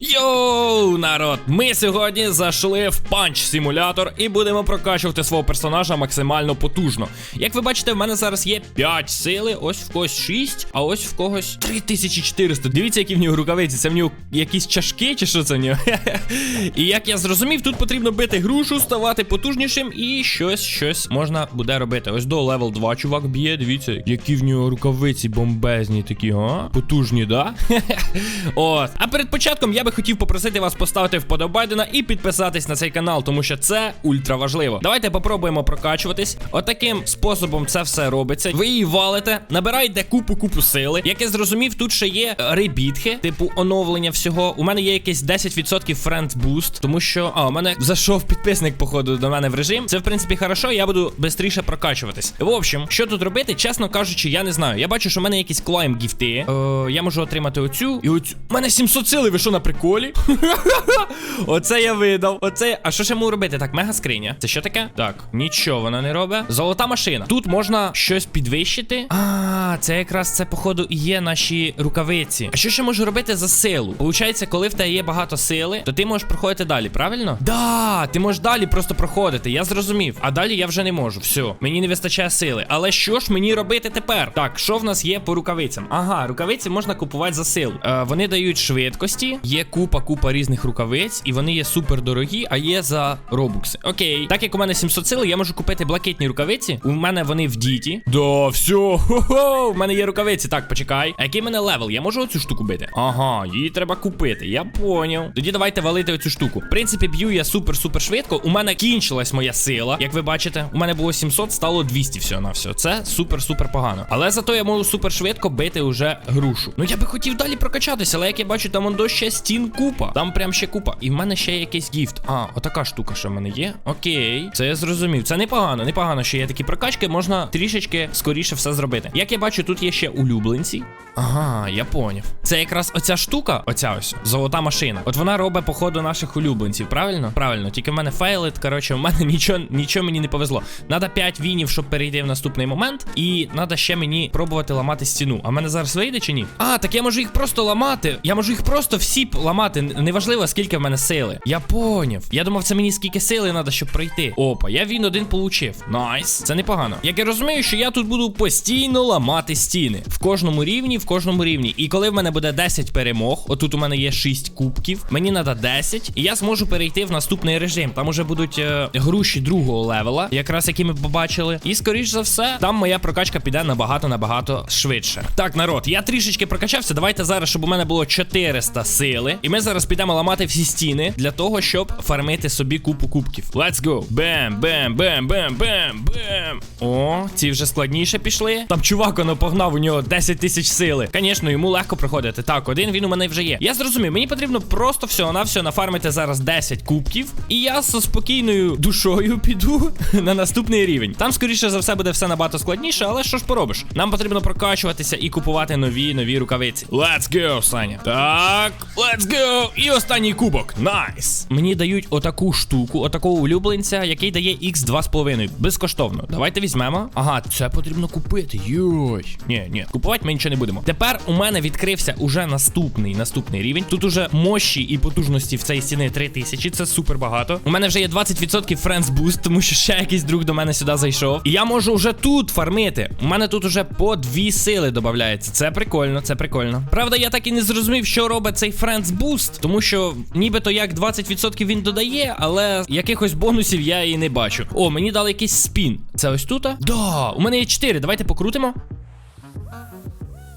Йоу, народ! Ми сьогодні зайшли в панч симулятор і будемо прокачувати свого персонажа максимально потужно. Як ви бачите, в мене зараз є 5 сили, ось в когось 6, а ось в когось 3400. Дивіться, які в нього рукавиці. Це в нього якісь чашки, чи що це в нього? І як я зрозумів, тут потрібно бити грушу, ставати потужнішим і щось, щось можна буде робити. Ось до левел 2 чувак б'є. Дивіться, які в нього рукавиці бомбезні такі, а? Потужні, да? От. А перед початком я би хотів попросити вас поставити вподобайдена і підписатись на цей канал, тому що це ультра важливо. Давайте попробуємо прокачуватись. Отаким способом це все робиться. Ви її валите, набираєте купу-купу сили. Як я зрозумів, тут ще є ребітки, типу оновлення всього. У мене є якесь 10% френд буст, тому що а, у мене зайшов підписник, походу, до мене в режим. Це в принципі хорошо, я буду швидше прокачуватись. В общем, що тут робити, чесно кажучи, я не знаю. Я бачу, що в мене якісь клайм гіфти. Е, я можу отримати оцю і оцю. У мене 700 сили, ви що на приколі? Оце я видав. Оце. А що я можу робити? Так, мега скриня. Це що таке? Так, нічого вона не робить. Золота машина. Тут можна щось підвищити. А, це якраз це, походу, і є наші рукавиці. А що ще можу робити за силу? Получається, коли в тебе є багато сили, то ти можеш проходити далі, правильно? Да, ти можеш далі просто проходити. Я зрозумів. А далі я вже не можу. Все, мені не вистачає сили. Але що ж мені робити тепер? Так, що в нас є по рукавицям? Ага, рукавиці можна купувати за силу. Е, вони дають швидкості, є купа, купа різних рукавиць, і вони є супер дорогі, а є за робукси. Окей. Так як у мене 700 сил, я можу купити блакитні рукавиці. У мене вони в діті. Да, все. Хо-хо, у мене є рукавиці. Так, почекай. А який в мене левел? Я можу оцю штуку бити? Ага, її треба купити. Я поняв. Тоді давайте валити оцю штуку. В принципі, б'ю я супер-супер швидко. У мене кінчилась моя сила. Як ви бачите, у мене було 700, стало 200 всього на все. Це супер-супер погано. Але зато я можу супер швидко бити уже грушу. Ну я би хотів далі прокачатися, але як я бачу, там он до ще стін купа. Там прям ще купа. І в мене ще якийсь гіфт. А, отака штука, що в мене є. Окей, це я зрозумів. Це непогано, непогано, що є такі прокачки. Можна трішечки скоріше все зробити. Як я бачу, тут є ще улюбленці. Ага, я поняв. Це якраз оця штука, оця ось золота машина. От вона робить походу наших улюбленців, правильно? Правильно, тільки в мене фейлит. Коротше, в мене нічого, нічого мені не повезло. Надо 5 вінів, щоб перейти в наступний момент. І треба ще мені пробувати ламати стіну. А мене зараз вийде чи ні? А, так я можу їх просто ламати. Я можу їх просто всі п- ламати. Неважливо, скільки в мене сили. Я поняв. Я думав, це мені скільки сили треба, щоб пройти. Опа, я він один получив. Найс. Це непогано. Як я розумію, що я тут буду постійно ламати стіни. В кожному рівні, в кожному рівні. І коли в мене буде 10 перемог, отут у мене є 6 кубків, мені треба 10, і я зможу перейти в наступний режим. Там уже будуть е, груші другого левела, якраз які ми побачили. І скоріш за все, там моя прокачка піде набагато набагато швидше. Так, народ, я трішечки прокачався. Давайте зараз, щоб у мене було 400 сили. І ми зараз підемо ламати всі стіни для того, щоб фармити собі купу кубків. Let's go! Бем, бем, бем, бем, бем, бем. О, ці вже складніше пішли. Там чувак, воно погнав, у нього 10 тисяч сили. Звісно, йому легко проходити. Так, один він у мене вже є. Я зрозумів, мені потрібно просто всього на все нафармити зараз 10 кубків. І я зі спокійною душою піду на наступний рівень. Там, скоріше за все, буде все набагато складніше, але що ж поробиш? Нам потрібно прокачуватися і купувати нові нові рукавиці. Let's go, Саня. Так, let's go. І останній кубок. Найс. Мені дають отаку штуку, отакого улюбленця, який дає x 2,5. Безкоштовно. Давайте візьмемо. Ага, це потрібно купити. Йой. Ні, ні, купувати ми нічого не будемо. Тепер у мене відкрився уже наступний наступний рівень. Тут уже мощі і потужності в цій стіни 3000. Це супер багато. У мене вже є 20% Friends Boost, тому що ще якийсь друг до мене сюди зайшов. І я можу вже тут фармити. У мене тут уже по дві сили додається. Це прикольно, це прикольно. Правда, я так і не зрозумів, що робить цей Friends Boost, тому що нібито як 20% він додає, але якихось бонусів я і не бачу. О, мені дали якийсь спін. Це ось тут? Да, у мене є 4. Давайте покрутимо.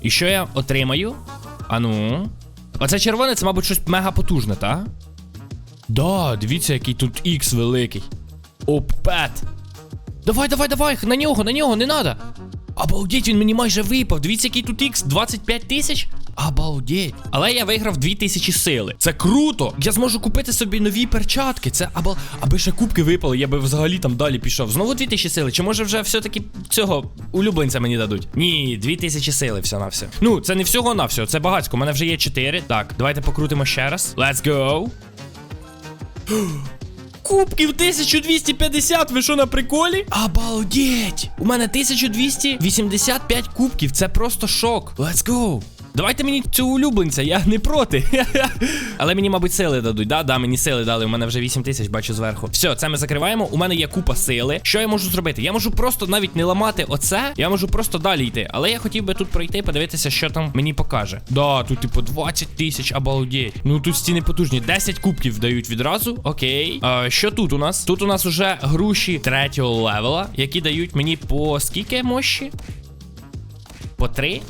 І що я отримаю? Ану. Оце червоне, це, мабуть, щось мега потужне, та? Да, дивіться, який тут Х великий. Опет. Давай, давай, давай, на нього, на нього, не надо. Обалдеть, він мені майже випав. Дивіться, який тут Х, 25 тисяч. Обалдеть. Але я виграв 2000 сили. Це круто. Я зможу купити собі нові перчатки. Це або аби ще кубки випали, я би взагалі там далі пішов. Знову 2000 сили. Чи може вже все-таки цього улюбленця мені дадуть? Ні, 2000 сили все на все. Ну, це не всього на все, це багатько. У мене вже є 4. Так, давайте покрутимо ще раз. Let's go. Кубків 1250, ви що на приколі? Обалдеть! У мене 1285 кубків, це просто шок. Let's go. Давайте мені цього улюбленця, я не проти. Але мені, мабуть, сили дадуть. Да, да, мені сили дали. У мене вже 8 тисяч, бачу зверху. Все, це ми закриваємо. У мене є купа сили. Що я можу зробити? Я можу просто навіть не ламати оце. Я можу просто далі йти. Але я хотів би тут пройти, подивитися, що там мені покаже. Да, тут типу 20 тисяч, обалдеть. Ну тут стіни потужні. 10 кубків дають відразу. Окей. А, що тут у нас? Тут у нас уже груші третього левела, які дають мені по скільки мощі? По три?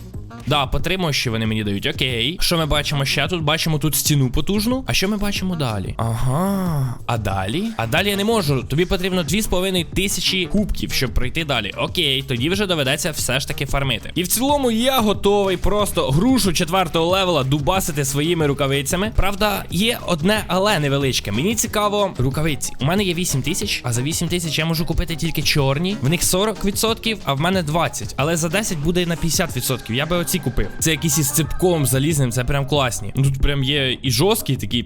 Да, по три мощі вони мені дають. Окей. Що ми бачимо ще тут? Бачимо тут стіну потужну. А що ми бачимо далі? Ага. А далі? А далі я не можу. Тобі потрібно 2,5 тисячі кубків, щоб пройти далі. Окей, тоді вже доведеться все ж таки фармити. І в цілому я готовий просто грушу четвертого левела дубасити своїми рукавицями. Правда, є одне але невеличке. Мені цікаво, рукавиці. У мене є 8 тисяч, а за 8 тисяч я можу купити тільки чорні. В них 40%, а в мене 20. Але за 10 буде на 50%. Я би оці купив. Це якісь із ципком залізним, це прям класні. Ну, Тут прям є і жорсткі такі.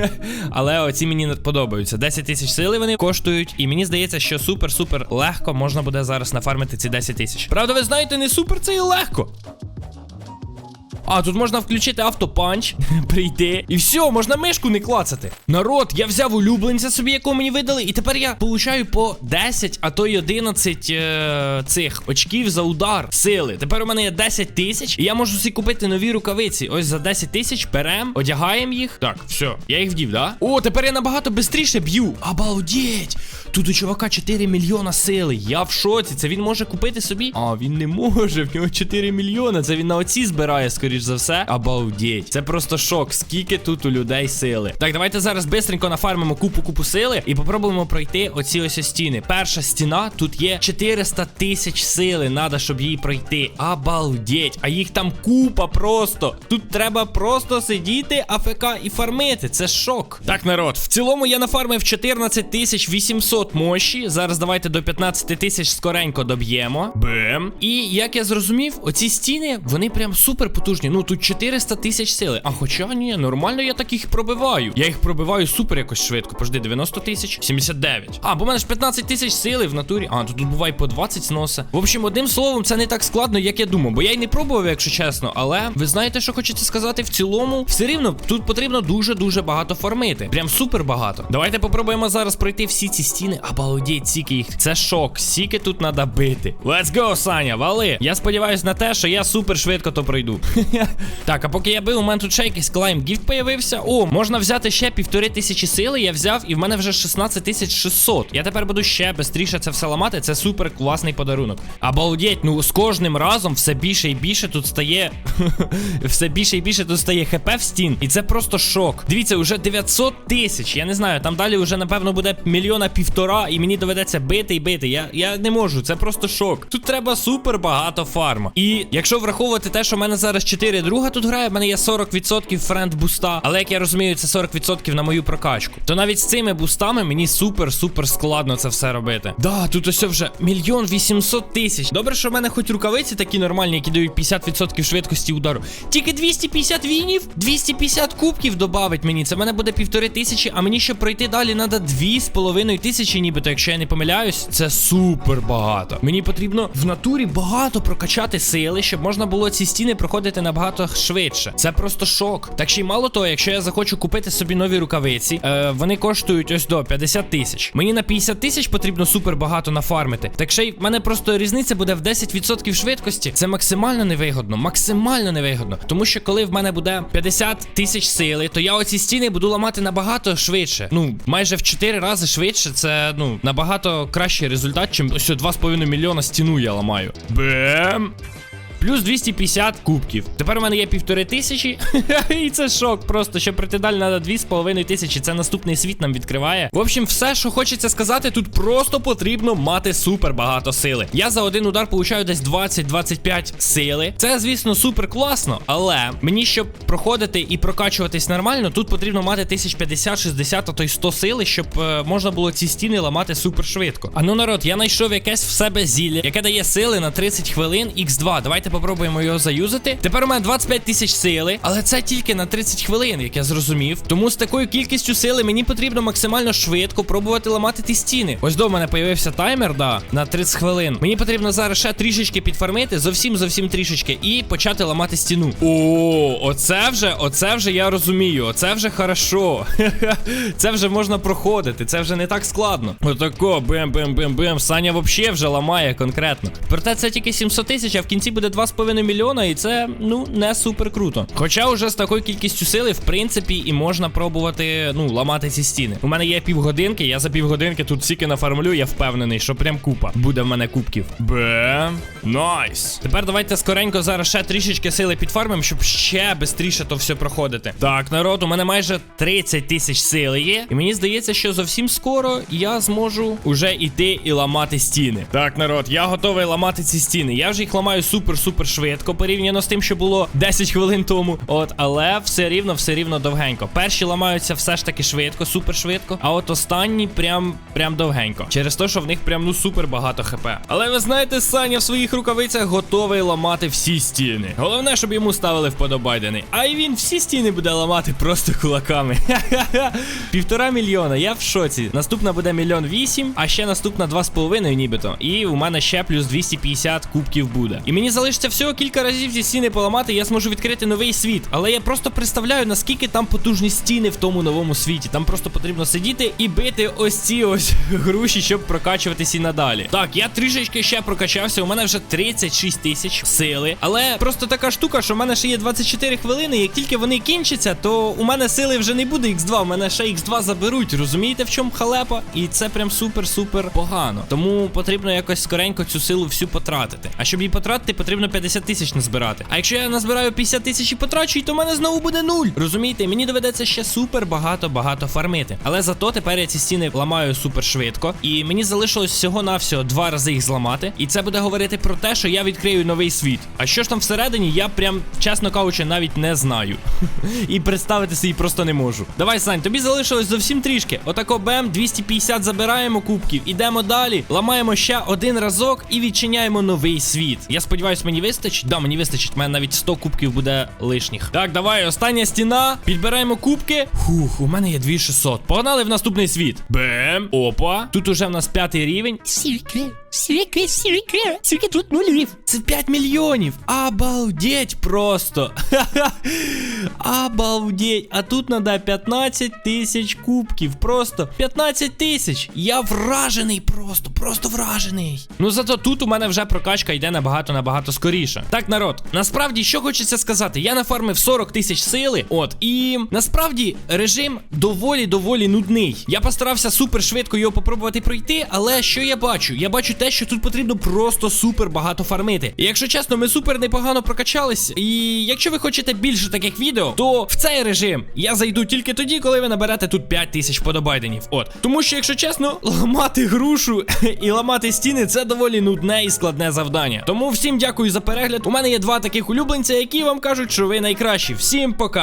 Але оці мені подобаються. 10 тисяч сили вони коштують, і мені здається, що супер-супер легко можна буде зараз нафармити ці 10 тисяч. Правда, ви знаєте, не супер це і легко. А, тут можна включити автопанч, прийти. І все, можна мишку не клацати. Народ, я взяв улюбленця собі, якого мені видали, і тепер я получаю по 10, а то й 11 е цих очків за удар сили. Тепер у мене є 10 тисяч, і я можу собі купити нові рукавиці. Ось за 10 тисяч берем, одягаємо їх. Так, все, я їх вдів, да? О, тепер я набагато швидше б'ю. Обалдеть! Тут у чувака 4 мільйона сили. Я в шоці. Це він може купити собі? А, він не може. В нього 4 мільйона. Це він на оці збирає, скоріш за все. Обалдеть. Це просто шок. Скільки тут у людей сили. Так, давайте зараз бистренько нафармимо купу-купу сили і попробуємо пройти оці ось стіни. Перша стіна, тут є 400 тисяч сили. Надо, щоб її пройти. Обалдеть. А їх там купа просто. Тут треба просто сидіти, АФК і фармити. Це шок. Так, народ, в цілому я нафармив 14 тисяч 800 мощі. Зараз давайте до 15 тисяч скоренько доб'ємо. Бем. І як я зрозумів, оці стіни, вони прям супер потужні. Ну тут 400 тисяч сили. А хоча ні, нормально я так їх пробиваю. Я їх пробиваю супер якось швидко. Пожди, 90 тисяч, 79. А, бо в мене ж 15 тисяч сили в натурі. А, тут буває по 20 сноса. В общем, одним словом, це не так складно, як я думав. Бо я й не пробував, якщо чесно. Але ви знаєте, що хочеться сказати? В цілому, все рівно тут потрібно дуже-дуже багато фармити. Прям супер багато. Давайте попробуємо зараз пройти всі ці стіни. Обалдеть, сіки їх. Це шок. Сіки тут треба бити. Let's go, Саня, вали. Я сподіваюся на те, що я супер швидко то пройду. так, а поки я бив, у мене тут ще якийсь клайм гіфт появився. О, можна взяти ще півтори тисячі сили. Я взяв, і в мене вже 16 тисяч 600. Я тепер буду ще швидше це все ламати. Це супер класний подарунок. Обалдеть, ну з кожним разом все більше і більше тут стає. все більше і більше тут стає хп в стін. І це просто шок. Дивіться, вже 900 тисяч. Я не знаю, там далі вже, напевно, буде мільйона півтора, і мені доведеться бити і бити. Я я не можу, це просто шок. Тут треба супер багато фарма. І якщо враховувати те, що в мене зараз 4 друга тут грає, в мене є 40% френд буста. Але як я розумію, це 40% на мою прокачку. То навіть з цими бустами мені супер-супер складно це все робити. Да, тут ось вже мільйон 800 тисяч. Добре, що в мене хоч рукавиці такі нормальні, які дають 50% швидкості удару. Тільки 250 вінів, 250 кубків добавить мені. Це в мене буде півтори тисячі, а мені щоб пройти далі, треба дві з половиною тисячі, нібито, якщо я не помиляюсь, це супер багато. Мені потрібно в натурі багато прокачати сили, щоб можна було ці стіни проходити набагато швидше. Це просто шок. Так ще й мало того, якщо я захочу купити собі нові рукавиці, е, вони коштують ось до 50 тисяч. Мені на 50 тисяч потрібно супер багато нафармити. Так ще й в мене просто різниця буде в 10% швидкості. Це максимально невигодно, максимально невигодно. Тому що коли в мене буде 50 тисяч сили, то я оці стіни буду ламати набагато швидше. Ну, майже в 4 рази швидше. Це ну набагато кращий результат, чим ось 2,5 мільйона стіну я ламаю. Бем! Плюс 250 кубків. Тепер у мене є півтори тисячі. І це шок. Просто треба дві з половиною тисячі. Це наступний світ нам відкриває. В общем, все, що хочеться сказати, тут просто потрібно мати супер багато сили. Я за один удар получаю десь 20-25 сили. Це, звісно, супер класно. Але мені, щоб проходити і прокачуватись нормально, тут потрібно мати 1050, 60, а то й 100 сили, щоб е, можна було ці стіни ламати супер швидко. А ну народ, я знайшов якесь в себе зілля, яке дає сили на 30 хвилин Х2. Давайте попробуємо його заюзати. Тепер у мене 25 тисяч сили, але це тільки на 30 хвилин, як я зрозумів. Тому з такою кількістю сили мені потрібно максимально швидко пробувати ламати ті стіни. Ось до мене появився таймер, да, на 30 хвилин. Мені потрібно зараз ще трішечки підфармити, зовсім зовсім трішечки, і почати ламати стіну. О, оце вже, оце вже я розумію. Оце вже хорошо. Це вже можна проходити, це вже не так складно. Отако, бем-бем-бем-бем. Саня вообще вже ламає конкретно. Проте це тільки 700 тисяч, а в кінці буде 2,5 мільйона, і це ну не супер круто. Хоча вже з такою кількістю сили, в принципі, і можна пробувати ну ламати ці стіни. У мене є півгодинки, я за півгодинки тут стільки нафармлю, я впевнений, що прям купа буде в мене кубків. Бем. Найс. Тепер давайте скоренько зараз ще трішечки сили підфармимо, щоб ще швидше то все проходити. Так, народ, у мене майже 30 тисяч сили є. І мені здається, що зовсім скоро я зможу уже йти і ламати стіни. Так, народ, я готовий ламати ці стіни. Я вже їх ламаю супер-супер швидко, порівняно з тим, що було 10 хвилин тому. От, але все рівно, все рівно довгенько. Перші ламаються все ж таки швидко, супер швидко. А от останні прям прям довгенько. Через те, що в них прям ну супер багато хп. Але ви знаєте, Саня в своїх рукавицях готовий ламати всі стіни. Головне, щоб йому ставили вподобайдений. А й він всі стіни буде ламати просто кулаками. Півтора мільйона. Я в шоці. Наступна буде мільйон вісім, а ще наступна два з половиною, нібито. І у мене ще плюс 250 кубків буде. І мені залишиться всього кілька разів ці стіни поламати, я зможу відкрити новий світ. Але я просто представляю, наскільки там потужні стіни в тому новому світі. Там просто потрібно сидіти і бити ось ці ось груші, щоб прокачуватися і надалі. Так, я трішечки ще прокачався. У мене вже 36 тисяч сили. Але просто така штука, що в мене ще є 24 хвилини. Як тільки вони кінчаться, то у мене сили вже не буде X2, у мене ще X2 заберуть. Розумієте, в чому халепа? І це прям супер-супер погано. Тому потрібно якось скоренько цю силу всю потратити. А щоб її потратити, потрібно 50 тисяч назбирати. А якщо я назбираю 50 тисяч і потрачу, то в мене знову буде нуль. Розумієте, мені доведеться ще супер багато-багато фармити. Але зато тепер я ці стіни ламаю супер швидко. І мені залишилось всього-навсього два рази їх зламати. І це буде говорити про те, що я відкрию новий світ. А що ж там всередині, я прям, чесно кажучи, навіть не знаю. І представити собі просто не можу. Давай, Сань, тобі залишилось зовсім трішки. Отако бем, 250 забираємо кубків. Ідемо далі. Ламаємо ще один разок і відчиняємо новий світ. Я сподіваюсь, мені вистачить. Да, мені вистачить. У мене навіть 100 кубків буде лишніх. Так, давай, остання стіна. Підбираємо кубки. Фух, у мене є 2600. Погнали в наступний світ. Бем. Опа. Тут уже в нас п'ятий рівень. Сірки, сірки, сірки, сірки тут нулів. Це 5 мільйонів. Обалдеть просто. Обалдеть. А тут надо 15 тисяч кубків. Просто 15 тисяч. Я вражений просто, просто вражений. Ну зато тут у мене вже прокачка йде набагато набагато скоріше. Так, народ, насправді, що хочеться сказати, я нафармив 40 тисяч сили. От, і насправді режим доволі доволі нудний. Я постарався супер швидко його попробувати пройти, але що я бачу? Я бачу те, що тут потрібно просто супер багато фармити. І якщо чесно, ми супер непогано прокачались. І якщо ви хочете більше таких відео, то в цей режим я зайду тільки тоді, коли ви наберете тут 5 тисяч подобайденів. От. Тому що, якщо чесно, ламати грушу і ламати стіни це доволі нудне і складне завдання. Тому всім дякую за перегляд. У мене є два таких улюбленця, які вам кажуть, що ви найкращі. Всім пока!